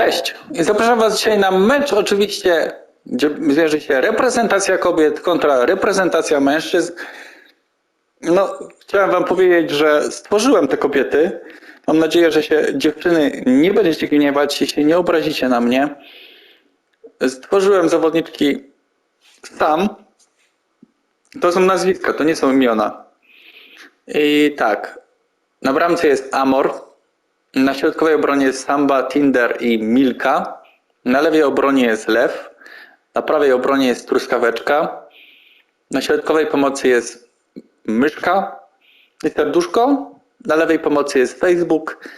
Cześć. Zapraszam Was dzisiaj na mecz oczywiście, gdzie zmierzy się reprezentacja kobiet kontra reprezentacja mężczyzn. No, chciałem Wam powiedzieć, że stworzyłem te kobiety. Mam nadzieję, że się dziewczyny nie będziecie gniewać i się nie obrazicie na mnie. Stworzyłem zawodniczki sam. To są nazwiska, to nie są imiona. I tak, na bramce jest Amor, na środkowej obronie jest Samba, Tinder i Milka. Na lewej obronie jest Lew. Na prawej obronie jest Truskaweczka. Na środkowej pomocy jest Myszka i Serduszko. Na lewej pomocy jest Facebook.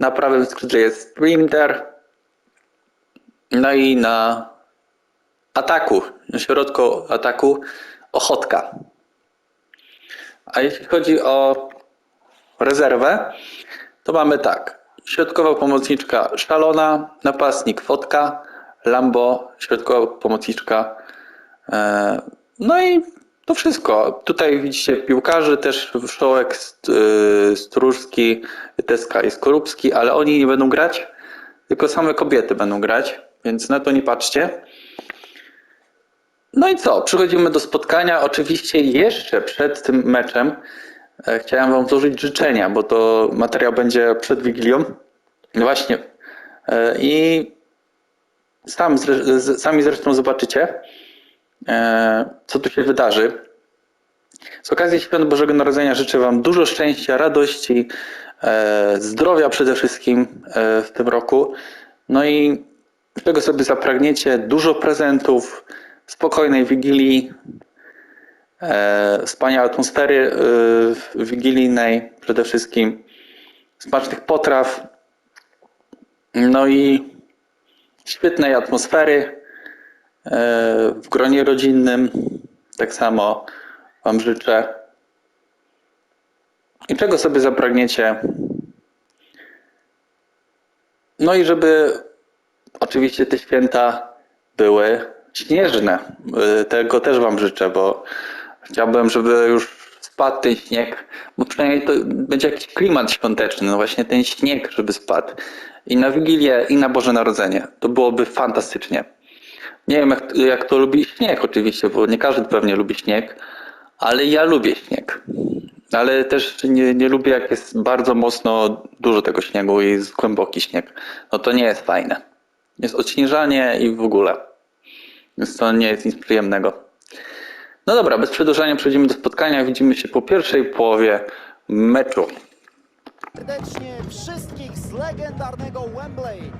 Na prawym skrzydle jest Sprinter. No i na ataku, na środku ataku Ochotka. A jeśli chodzi o rezerwę, to mamy tak. Środkowa pomocniczka Szalona, napastnik Fotka, Lambo, środkowa pomocniczka. e, No i to wszystko. Tutaj widzicie piłkarzy, też Wszołek, y, Stróżski, Teska i Skorupski, ale oni nie będą grać, tylko same kobiety będą grać, więc na to nie patrzcie. No i co? Przechodzimy do spotkania. Oczywiście jeszcze przed tym meczem e, chciałem Wam złożyć życzenia, bo to materiał będzie przed Wigilią. No właśnie. E, I sam, sami zresztą zobaczycie, e, co tu się wydarzy. Z okazji Świąt Bożego Narodzenia życzę Wam dużo szczęścia, radości, e, zdrowia przede wszystkim e, w tym roku. No i czego sobie zapragniecie, dużo prezentów, spokojnej Wigilii, e, wspaniałej atmosfery e, wigilijnej przede wszystkim, smacznych potraw, no i świetnej atmosfery e, w gronie rodzinnym. Tak samo Wam życzę. I czego sobie zapragniecie? No i żeby oczywiście te święta były śnieżne. Tego też Wam życzę, bo chciałbym, żeby już spadł ten śnieg, bo przynajmniej to będzie jakiś klimat świąteczny, no właśnie ten śnieg, żeby spadł. I na Wigilię, i na Boże Narodzenie. To byłoby fantastycznie. Nie wiem, jak, jak to lubi śnieg oczywiście, bo nie każdy pewnie lubi śnieg, ale ja lubię śnieg. Ale też nie, nie lubię, jak jest bardzo mocno dużo tego śniegu i jest głęboki śnieg. No to nie jest fajne. Jest odśnieżanie i w ogóle. Więc to nie jest nic przyjemnego. No dobra, bez przedłużania przechodzimy do spotkania. Widzimy się po pierwszej połowie meczu. serdecznie wszystkich z legendarnego Wembley.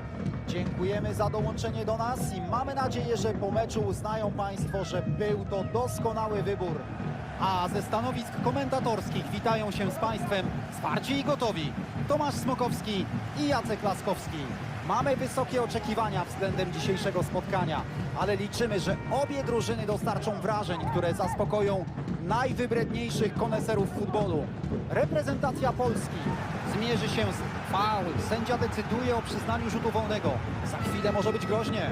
Dziękujemy za dołączenie do nas i mamy nadzieję, że po meczu uznają Państwo, że był to doskonały wybór. A ze stanowisk komentatorskich witają się z Państwem zwarci i gotowi Tomasz Smokowski i Jacek Laskowski. Mamy wysokie oczekiwania względem dzisiejszego spotkania, ale liczymy, że obie drużyny dostarczą wrażeń, które zaspokoją najwybredniejszych koneserów futbolu. Reprezentacja Polski zmierzy się z faul. Sędzia decyduje o przyznaniu rzutu wolnego. Za chwilę może być groźnie.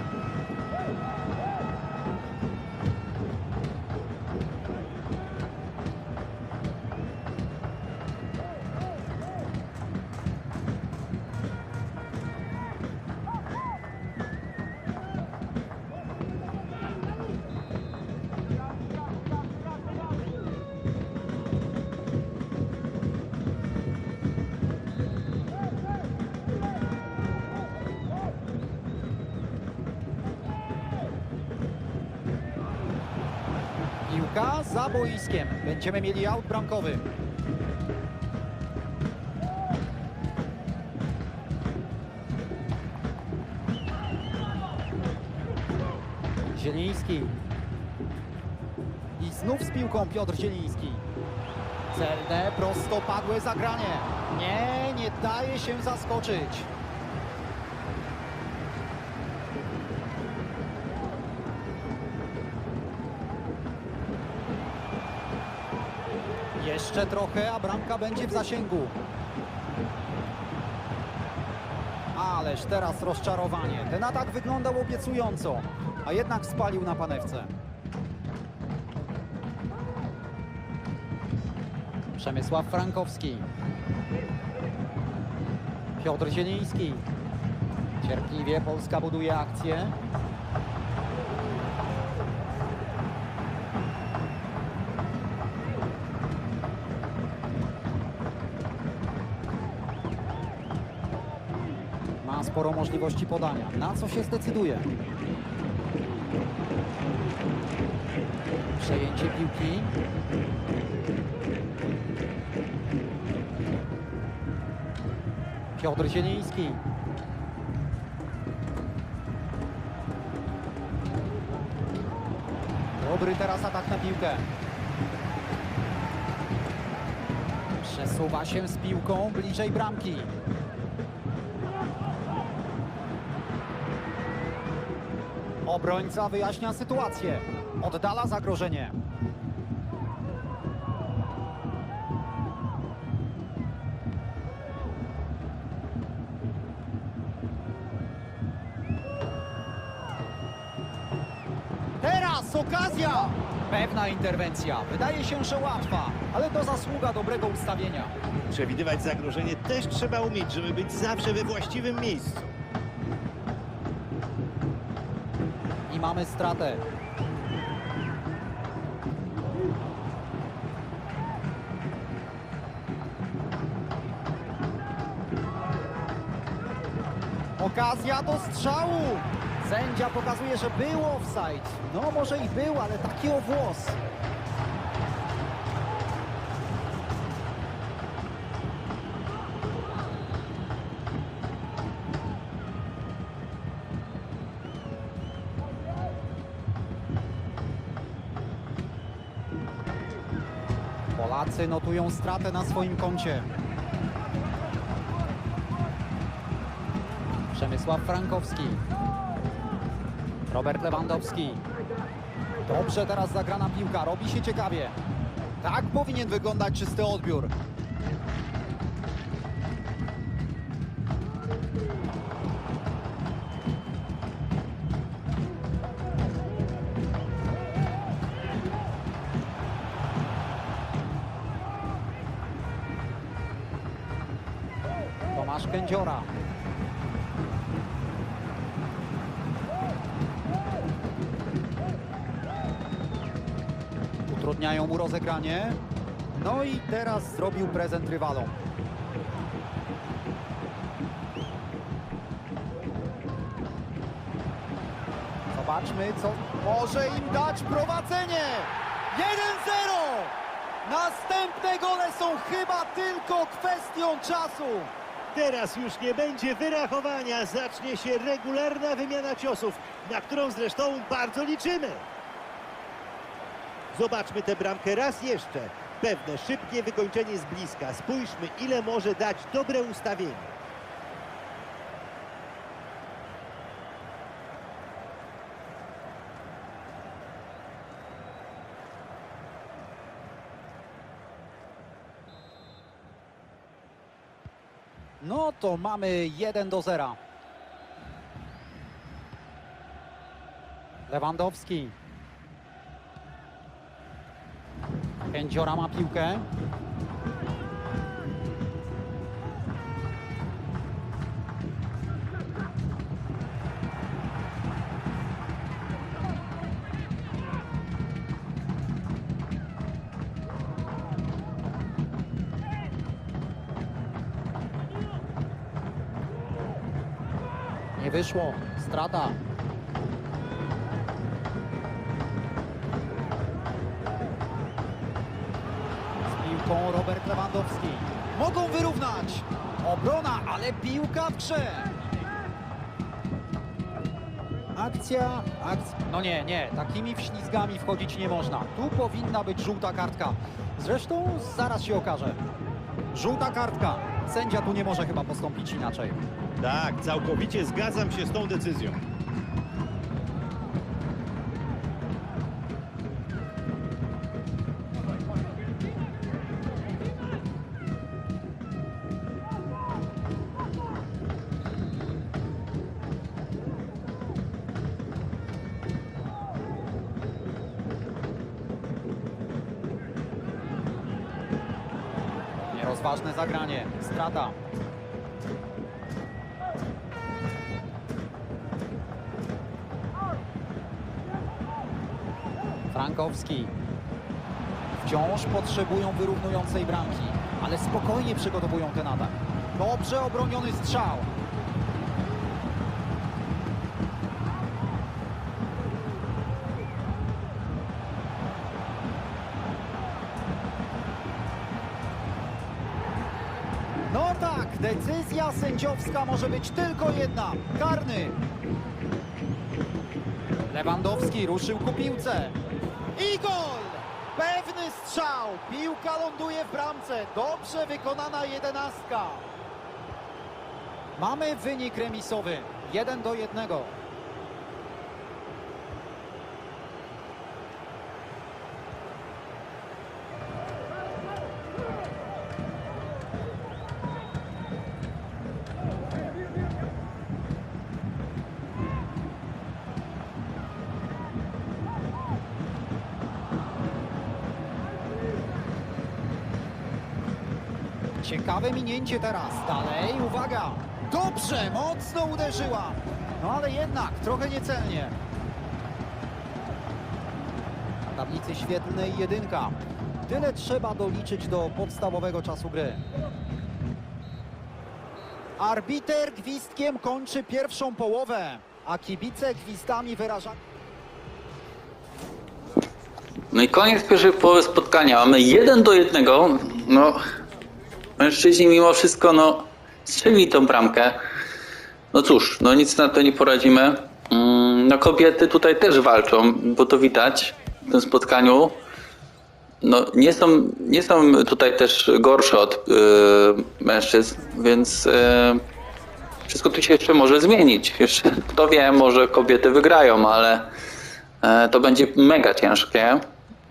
Za boiskiem. Będziemy mieli aut bramkowy. Zieliński. I znów z piłką Piotr Zieliński. Celne, prostopadłe zagranie. Nie, nie daje się zaskoczyć. Jeszcze trochę, a bramka będzie w zasięgu. Ależ teraz rozczarowanie. Ten atak wyglądał obiecująco, a jednak spalił na panewce. Przemysław Frankowski. Piotr Zieliński. Cierpliwie Polska buduje akcję. Sporo możliwości podania. Na co się zdecyduje? Przejęcie piłki. Piotr Zieliński. Dobry teraz atak na piłkę. Przesuwa się z piłką bliżej bramki. Obrońca wyjaśnia sytuację. Oddala zagrożenie. Teraz okazja! Pewna interwencja. Wydaje się, że łatwa, ale to zasługa dobrego ustawienia. Przewidywać zagrożenie też trzeba umieć, żeby być zawsze we właściwym miejscu. Mamy stratę. Okazja do strzału! Sędzia pokazuje, że był offside. No może i był, ale taki o włos. Notują stratę na swoim koncie. Przemysław Frankowski. Robert Lewandowski. Dobrze teraz zagrana piłka, robi się ciekawie. Tak powinien wyglądać czysty odbiór. Kędziora. Utrudniają mu rozegranie. No i teraz zrobił prezent rywalom. Zobaczmy, co może im dać prowadzenie. 1-0! Następne gole są chyba tylko kwestią czasu. Teraz już nie będzie wyrachowania, zacznie się regularna wymiana ciosów, na którą zresztą bardzo liczymy. Zobaczmy tę bramkę raz jeszcze. Pewne szybkie wykończenie z bliska. Spójrzmy, ile może dać dobre ustawienie. To mamy 1 do 0. Lewandowski. Kędziora ma piłkę. Nie wyszło. Strata. Z piłką Robert Lewandowski. Mogą wyrównać. Obrona, ale piłka w grze. Akcja, akcja. No nie, nie, takimi wślizgami wchodzić nie można. Tu powinna być żółta kartka. Zresztą zaraz się okaże. Żółta kartka. Sędzia tu nie może chyba postąpić inaczej. Tak, całkowicie zgadzam się z tą decyzją. Dobrze obroniony strzał. No tak, decyzja sędziowska może być tylko jedna. Karny. Lewandowski ruszył ku piłce. I gol! Pewny strzał. Piłka ląduje w bramce. Dobrze wykonana jedenastka. Mamy wynik remisowy. 1 do 1. Ciekawe minięcie teraz. Dalej, uwaga. Dobrze, mocno uderzyła. No ale jednak, trochę niecelnie. Na tablicy świetlnej jedynka. Tyle trzeba doliczyć do podstawowego czasu gry. Arbiter gwizdkiem kończy pierwszą połowę, a kibice gwizdami wyrażają... No i koniec pierwszej połowy spotkania. Mamy 1 do 1. No, mężczyźni mimo wszystko, no, strzeli tą bramkę. No cóż, no nic na to nie poradzimy. Mm, No kobiety tutaj też walczą, bo to widać w tym spotkaniu. No nie są, nie są tutaj też gorsze od y, mężczyzn, więc y, wszystko tu się jeszcze może zmienić. Jeszcze, kto wie, może kobiety wygrają, ale e, to będzie mega ciężkie.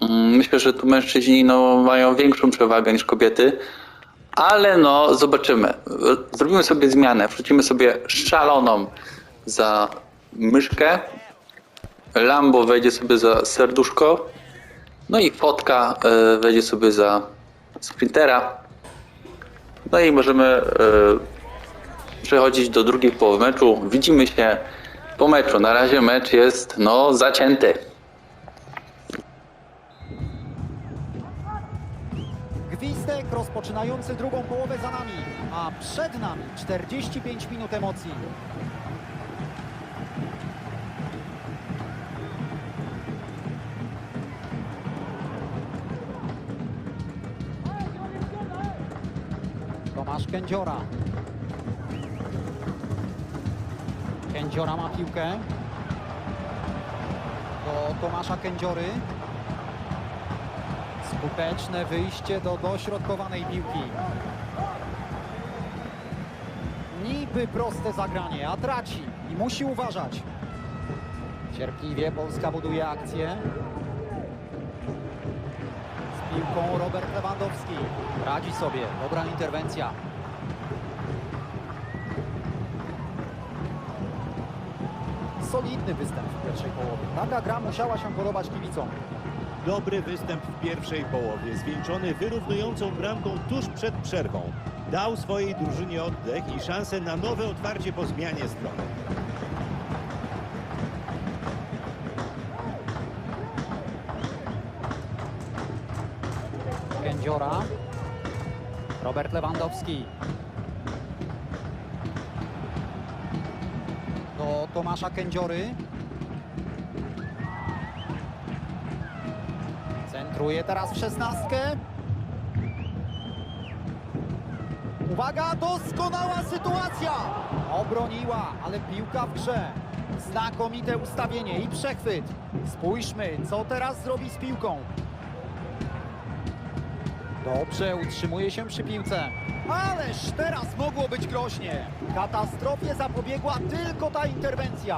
Mm, Myślę, że tu mężczyźni no, mają większą przewagę niż kobiety, ale no zobaczymy. Zrobimy sobie zmianę, wrzucimy sobie szaloną za myszkę, Lambo wejdzie sobie za serduszko, no i fotka e, wejdzie sobie za sprintera. No i możemy e, przechodzić do drugiej połowy meczu. Widzimy się po meczu. Na razie mecz jest no zacięty. Gwizdek rozpoczynający drugą połowę za nami, a przed nami 45 minut emocji. Tomasz Kędziora. Kędziora ma piłkę. Do Tomasza Kędziory. Skuteczne wyjście do dośrodkowanej piłki. Niby proste zagranie, a traci i musi uważać. Cierpliwie Polska buduje akcję. Z piłką Robert Lewandowski. Radzi sobie, dobra interwencja. Solidny występ w pierwszej połowie. Taka gra musiała się podobać kibicom. Dobry występ w pierwszej połowie, zwieńczony wyrównującą bramką tuż przed przerwą. Dał swojej drużynie oddech i szansę na nowe otwarcie po zmianie strony. Kędziora. Robert Lewandowski. Do Tomasza Kędziory. Centruje teraz w szesnastkę. Uwaga, doskonała sytuacja! Obroniła, ale piłka w grze. Znakomite ustawienie i przechwyt. Spójrzmy, co teraz zrobi z piłką. Dobrze, utrzymuje się przy piłce. Ależ teraz mogło być groźnie. Katastrofie zapobiegła tylko ta interwencja.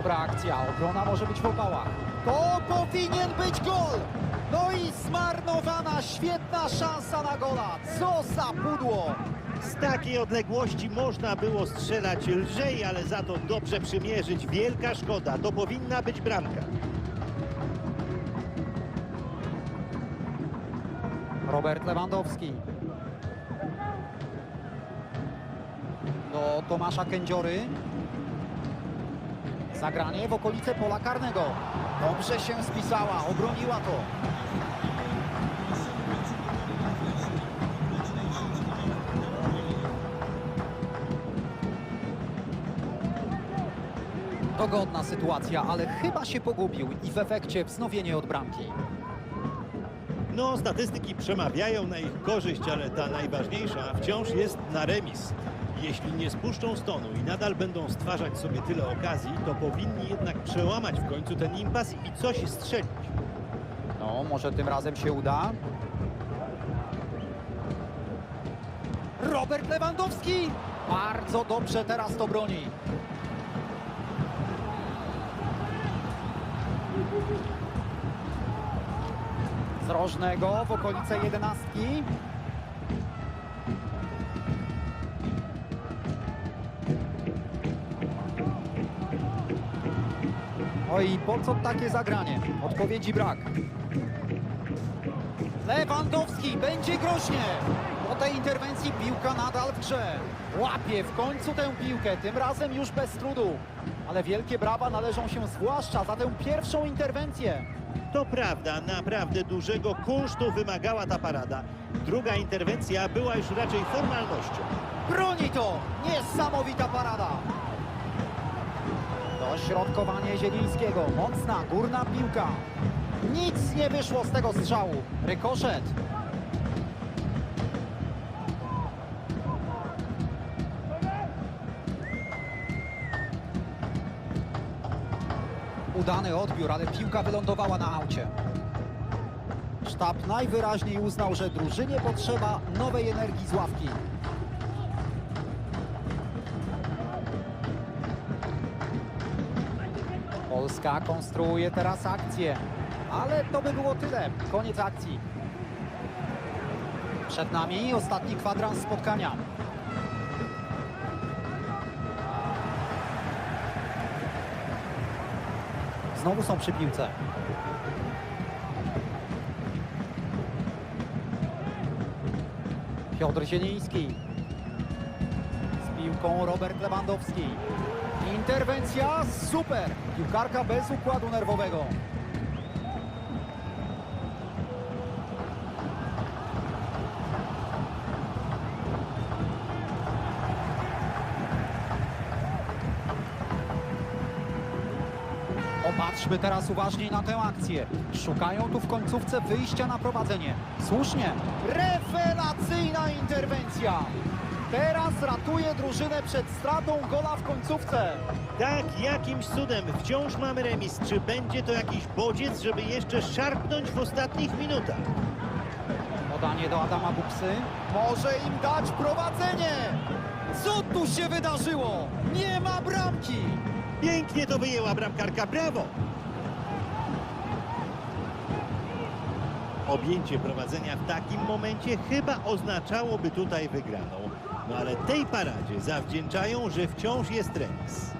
Dobra akcja, obrona może być w opałach. To powinien być gol! No i zmarnowana świetna szansa na gola. Co za pudło! Z takiej odległości można było strzelać lżej, ale za to dobrze przymierzyć. Wielka szkoda, to powinna być bramka. Robert Lewandowski. Do Tomasza Kędziory. Zagranie w okolice pola karnego. Dobrze się spisała, obroniła to. Dogodna sytuacja, ale chyba się pogubił i w efekcie wznowienie od bramki. No, statystyki przemawiają na ich korzyść, ale ta najważniejsza wciąż jest na remis. Jeśli nie spuszczą stonu i nadal będą stwarzać sobie tyle okazji, to powinni jednak przełamać w końcu ten impas i coś strzelić. No, może tym razem się uda. Robert Lewandowski! Bardzo dobrze teraz to broni. Z rożnego w okolice jedenastki. Oj, po co takie zagranie? Odpowiedzi brak. Lewandowski, będzie groźnie. Po tej interwencji piłka nadal w grze. Łapie w końcu tę piłkę, tym razem już bez trudu. Ale wielkie brawa należą się zwłaszcza za tę pierwszą interwencję. To prawda, naprawdę dużego kunsztu wymagała ta parada. Druga interwencja była już raczej formalnością. Broni to! Niesamowita parada! Dośrodkowanie Zielińskiego. Mocna, górna piłka. Nic nie wyszło z tego strzału. Rykoszet. Udany odbiór, ale piłka wylądowała na aucie. Sztab najwyraźniej uznał, że drużynie potrzeba nowej energii z ławki. Polska konstruuje teraz akcję, ale to by było tyle. Koniec akcji. Przed nami ostatni kwadrans spotkania. Znowu są przy piłce. Piotr Zieliński. Z piłką Robert Lewandowski. Interwencja super! Piłkarka bez układu nerwowego. Popatrzmy teraz uważniej na tę akcję. Szukają tu w końcówce wyjścia na prowadzenie. Słusznie. Rewelacyjna interwencja! Teraz ratuje drużynę przed stratą gola w końcówce. Tak, jakimś cudem wciąż mamy remis. Czy będzie to jakiś bodziec, żeby jeszcze szarpnąć w ostatnich minutach? Podanie do Adama Buksy. Może im dać prowadzenie! Co tu się wydarzyło? Nie ma bramki! Pięknie to wyjęła bramkarka, brawo! Objęcie prowadzenia w takim momencie chyba oznaczałoby tutaj wygraną. No ale tej paradzie zawdzięczają, że wciąż jest remis.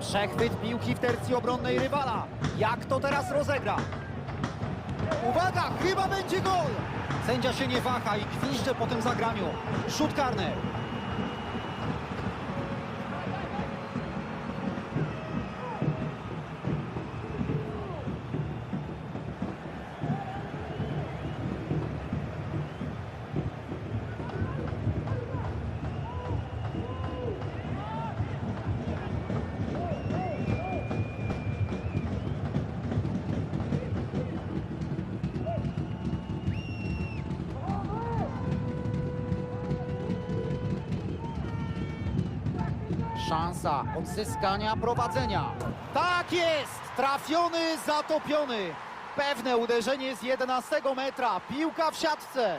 Przechwyt piłki w tercji obronnej rywala. Jak to teraz rozegra? Uwaga, chyba będzie gol! Sędzia się nie waha i gwizdże po tym zagraniu. Rzut karny. Szansa odzyskania prowadzenia. Tak jest! Trafiony, zatopiony. Pewne uderzenie z 11 metra. Piłka w siatce.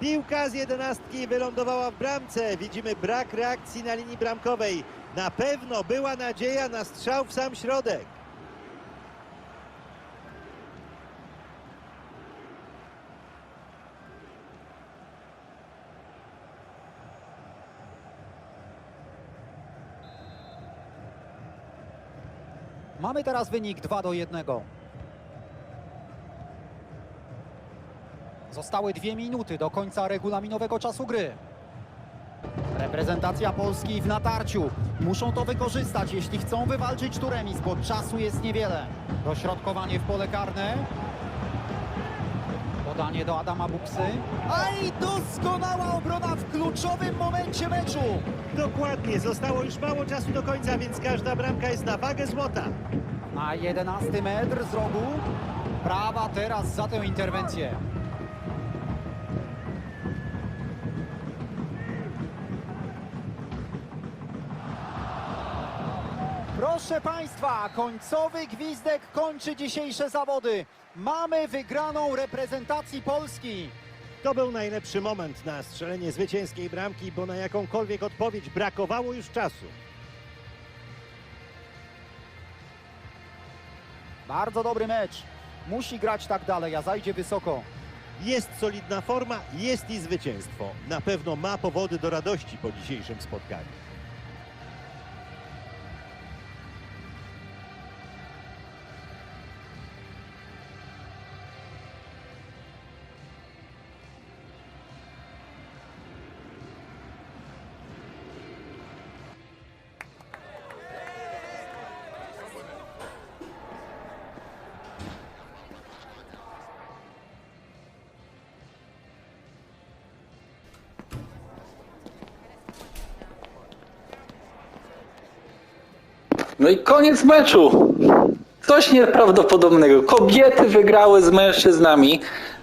Piłka z jedenastki wylądowała w bramce. Widzimy brak reakcji na linii bramkowej. Na pewno była nadzieja na strzał w sam środek. Mamy teraz wynik 2 do 1. Zostały dwie minuty do końca regulaminowego czasu gry. Reprezentacja Polski w natarciu. Muszą to wykorzystać, jeśli chcą wywalczyć tu remis, bo czasu jest niewiele. Dośrodkowanie w pole karne. Podanie do Adama Buksy. A i doskonała obrona w kluczowym momencie meczu. Dokładnie, zostało już mało czasu do końca, więc każda bramka jest na wagę złota. Na 11 metr z rogu. Prawa teraz za tę interwencję. Proszę Państwa, końcowy gwizdek kończy dzisiejsze zawody. Mamy wygraną reprezentacji Polski. To był najlepszy moment na strzelenie zwycięskiej bramki, bo na jakąkolwiek odpowiedź brakowało już czasu. Bardzo dobry mecz. Musi grać tak dalej, a zajdzie wysoko. Jest solidna forma, jest i zwycięstwo. Na pewno ma powody do radości po dzisiejszym spotkaniu. No i koniec meczu. Coś nieprawdopodobnego. Kobiety wygrały z mężczyznami.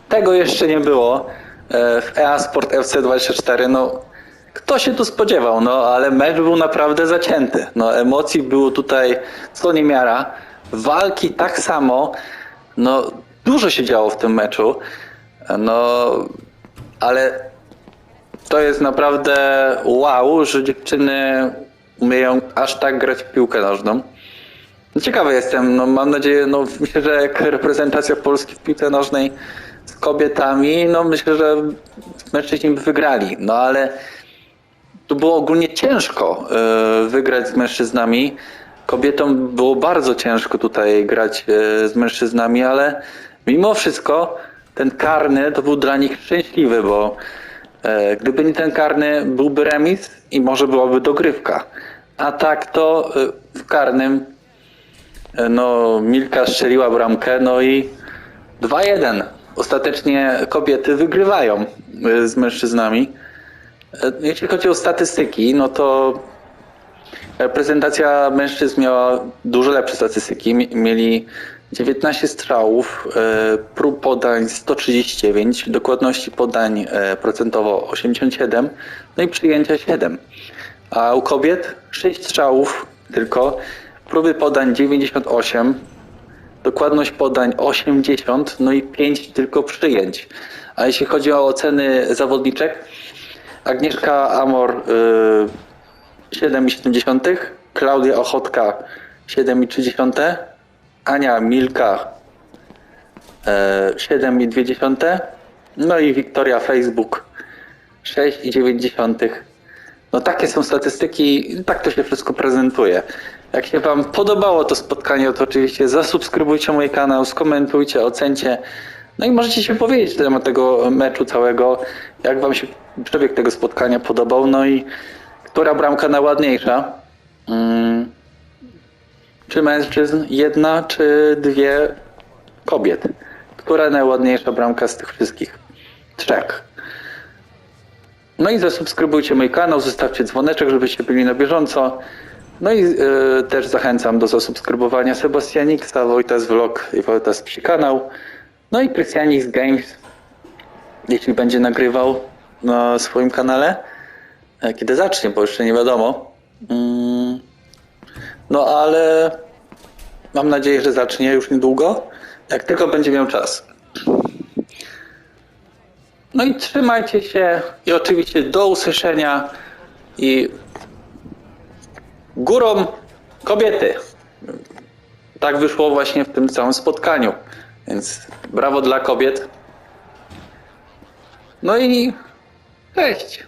Tego jeszcze nie było e, w EA Sport FC24. No, kto się tu spodziewał? No, ale mecz był naprawdę zacięty. No, emocji było tutaj co niemiara. Walki tak samo. No, dużo się działo w tym meczu. No, ale to jest naprawdę wow, że dziewczyny umieją aż tak grać w piłkę nożną. No ciekawy jestem, no mam nadzieję, no myślę, że jak reprezentacja Polski w piłce nożnej z kobietami, no myślę, że mężczyźni by wygrali, no ale tu było ogólnie ciężko e, wygrać z mężczyznami. Kobietom było bardzo ciężko tutaj grać e, z mężczyznami, ale mimo wszystko ten karny to był dla nich szczęśliwy, bo e, gdyby nie ten karny, byłby remis i może byłaby dogrywka. A tak to e, w karnym e, no, Milka strzeliła bramkę, no i 2-1. Ostatecznie kobiety wygrywają e, z mężczyznami. E, Jeśli chodzi o statystyki, no to reprezentacja mężczyzn miała dużo lepsze statystyki. Mie- Mieli 19 strzałów, prób podań 139, dokładności podań procentowo 87, no i przyjęcia 7. A u kobiet 6 strzałów tylko, próby podań 98, dokładność podań 80, no i 5 tylko przyjęć. A jeśli chodzi o oceny zawodniczek, Agnieszka Amor y, 7,7, Klaudia Ochotka 7,3, Ania Milka y, 7,2, no i Wiktoria Facebook 6,9. No takie są statystyki, tak to się wszystko prezentuje. Jak się Wam podobało to spotkanie, to oczywiście zasubskrybujcie mój kanał, skomentujcie, ocencie. No i możecie się powiedzieć na temat tego meczu całego, jak Wam się przebieg tego spotkania podobał, no i która bramka najładniejsza. Mm. Czy mężczyzn jedna, czy dwie kobiet? Która najładniejsza bramka z tych wszystkich? Trzech. No i zasubskrybujcie mój kanał, zostawcie dzwoneczek, żebyście byli na bieżąco. No i y, też zachęcam do zasubskrybowania Sebastianiksa, Wojtas Vlog i Wojtas Psi kanał. No i Krystianix Games, jeśli będzie nagrywał na swoim kanale. E, Kiedy zacznie, bo jeszcze nie wiadomo. Mm, No ale mam nadzieję, że zacznie już niedługo, jak tylko będzie miał czas. No i trzymajcie się i oczywiście do usłyszenia i górą kobiety. Tak wyszło właśnie w tym całym spotkaniu. Więc brawo dla kobiet. No i cześć.